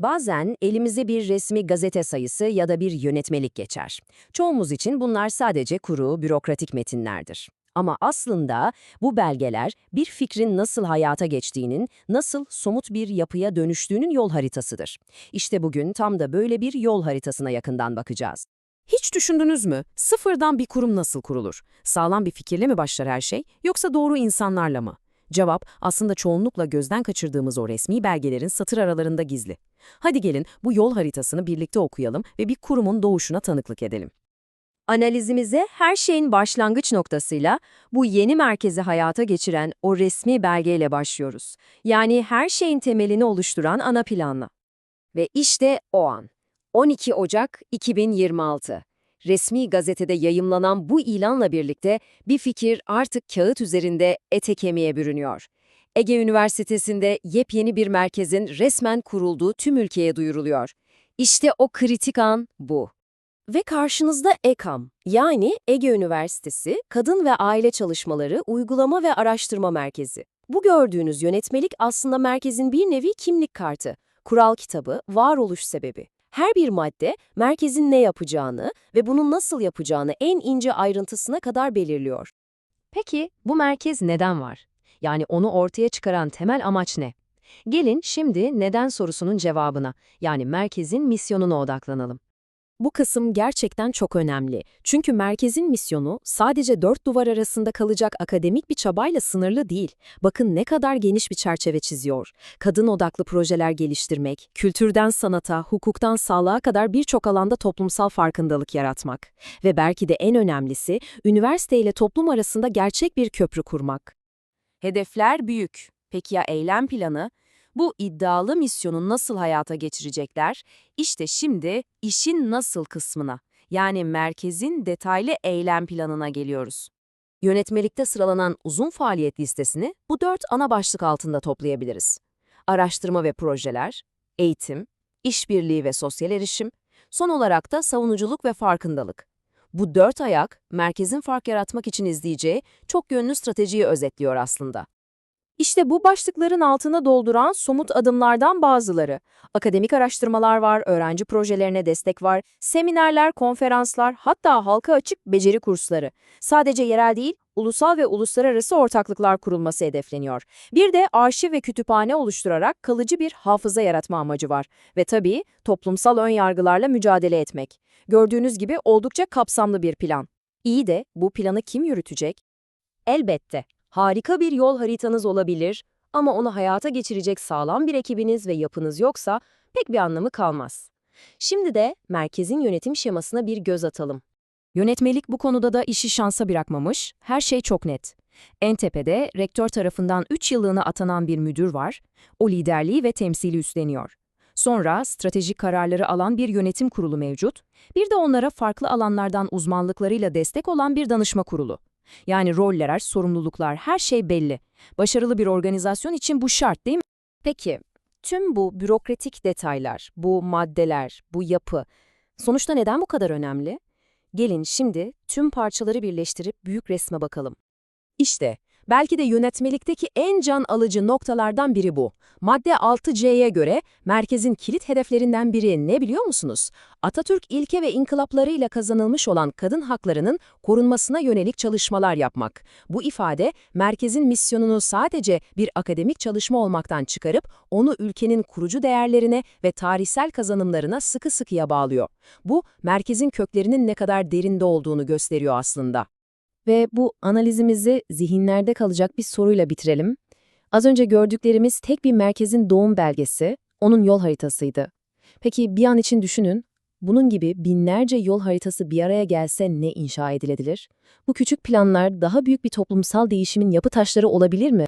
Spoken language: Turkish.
Bazen elimize bir resmi gazete sayısı ya da bir yönetmelik geçer. Çoğumuz için bunlar sadece kuru, bürokratik metinlerdir. Ama aslında bu belgeler bir fikrin nasıl hayata geçtiğinin, nasıl somut bir yapıya dönüştüğünün yol haritasıdır. İşte bugün tam da böyle bir yol haritasına yakından bakacağız. Hiç düşündünüz mü? Sıfırdan bir kurum nasıl kurulur? Sağlam bir fikirle mi başlar her şey, yoksa doğru insanlarla mı? Cevap aslında çoğunlukla gözden kaçırdığımız o resmi belgelerin satır aralarında gizli. Hadi gelin bu yol haritasını birlikte okuyalım ve bir kurumun doğuşuna tanıklık edelim. Analizimize her şeyin başlangıç noktasıyla bu yeni merkezi hayata geçiren o resmi belgeyle başlıyoruz. Yani her şeyin temelini oluşturan ana planla. Ve işte o an. 12 Ocak 2026. Resmi gazetede yayımlanan bu ilanla birlikte bir fikir artık kağıt üzerinde ete kemiğe bürünüyor. Ege Üniversitesi'nde yepyeni bir merkezin resmen kurulduğu tüm ülkeye duyuruluyor. İşte o kritik an bu. Ve karşınızda EKAM, yani Ege Üniversitesi Kadın ve Aile Çalışmaları Uygulama ve Araştırma Merkezi. Bu gördüğünüz yönetmelik aslında merkezin bir nevi kimlik kartı, kural kitabı, varoluş sebebi. Her bir madde merkezin ne yapacağını ve bunu nasıl yapacağını en ince ayrıntısına kadar belirliyor. Peki bu merkez neden var? Yani onu ortaya çıkaran temel amaç ne? Gelin şimdi neden sorusunun cevabına, yani merkezin misyonuna odaklanalım. Bu kısım gerçekten çok önemli. Çünkü merkezin misyonu sadece dört duvar arasında kalacak akademik bir çabayla sınırlı değil. Bakın ne kadar geniş bir çerçeve çiziyor. Kadın odaklı projeler geliştirmek, kültürden sanata, hukuktan sağlığa kadar birçok alanda toplumsal farkındalık yaratmak. Ve belki de en önemlisi, üniversite ile toplum arasında gerçek bir köprü kurmak. Hedefler büyük. Peki ya eylem planı? Bu iddialı misyonu nasıl hayata geçirecekler? İşte şimdi işin nasıl kısmına, yani merkezin detaylı eylem planına geliyoruz. Yönetmelikte sıralanan uzun faaliyet listesini bu dört ana başlık altında toplayabiliriz. Araştırma ve projeler, eğitim, işbirliği ve sosyal erişim, son olarak da savunuculuk ve farkındalık. Bu dört ayak, merkezin fark yaratmak için izleyeceği çok yönlü stratejiyi özetliyor aslında. İşte bu başlıkların altına dolduran somut adımlardan bazıları. Akademik araştırmalar var, öğrenci projelerine destek var, seminerler, konferanslar, hatta halka açık beceri kursları. Sadece yerel değil, ulusal ve uluslararası ortaklıklar kurulması hedefleniyor. Bir de arşiv ve kütüphane oluşturarak kalıcı bir hafıza yaratma amacı var. Ve tabii toplumsal önyargılarla mücadele etmek. Gördüğünüz gibi oldukça kapsamlı bir plan. İyi de bu planı kim yürütecek? Elbette Harika bir yol haritanız olabilir ama onu hayata geçirecek sağlam bir ekibiniz ve yapınız yoksa pek bir anlamı kalmaz. Şimdi de merkezin yönetim şemasına bir göz atalım. Yönetmelik bu konuda da işi şansa bırakmamış, her şey çok net. En tepede rektör tarafından 3 yıllığına atanan bir müdür var, o liderliği ve temsili üstleniyor. Sonra stratejik kararları alan bir yönetim kurulu mevcut, bir de onlara farklı alanlardan uzmanlıklarıyla destek olan bir danışma kurulu. Yani roller, sorumluluklar, her şey belli. Başarılı bir organizasyon için bu şart değil mi? Peki, tüm bu bürokratik detaylar, bu maddeler, bu yapı, sonuçta neden bu kadar önemli? Gelin şimdi tüm parçaları birleştirip büyük resme bakalım. İşte, belki de yönetmelikteki en can alıcı noktalardan biri bu. Madde 6C'ye göre merkezin kilit hedeflerinden biri ne biliyor musunuz? Atatürk ilke ve inkılaplarıyla kazanılmış olan kadın haklarının korunmasına yönelik çalışmalar yapmak. Bu ifade merkezin misyonunu sadece bir akademik çalışma olmaktan çıkarıp onu ülkenin kurucu değerlerine ve tarihsel kazanımlarına sıkı sıkıya bağlıyor. Bu merkezin köklerinin ne kadar derinde olduğunu gösteriyor aslında. Ve bu analizimizi zihinlerde kalacak bir soruyla bitirelim. Az önce gördüklerimiz tek bir merkezin doğum belgesi, onun yol haritasıydı. Peki bir an için düşünün, bunun gibi binlerce yol haritası bir araya gelse ne inşa edilebilir? Bu küçük planlar daha büyük bir toplumsal değişimin yapı taşları olabilir mi?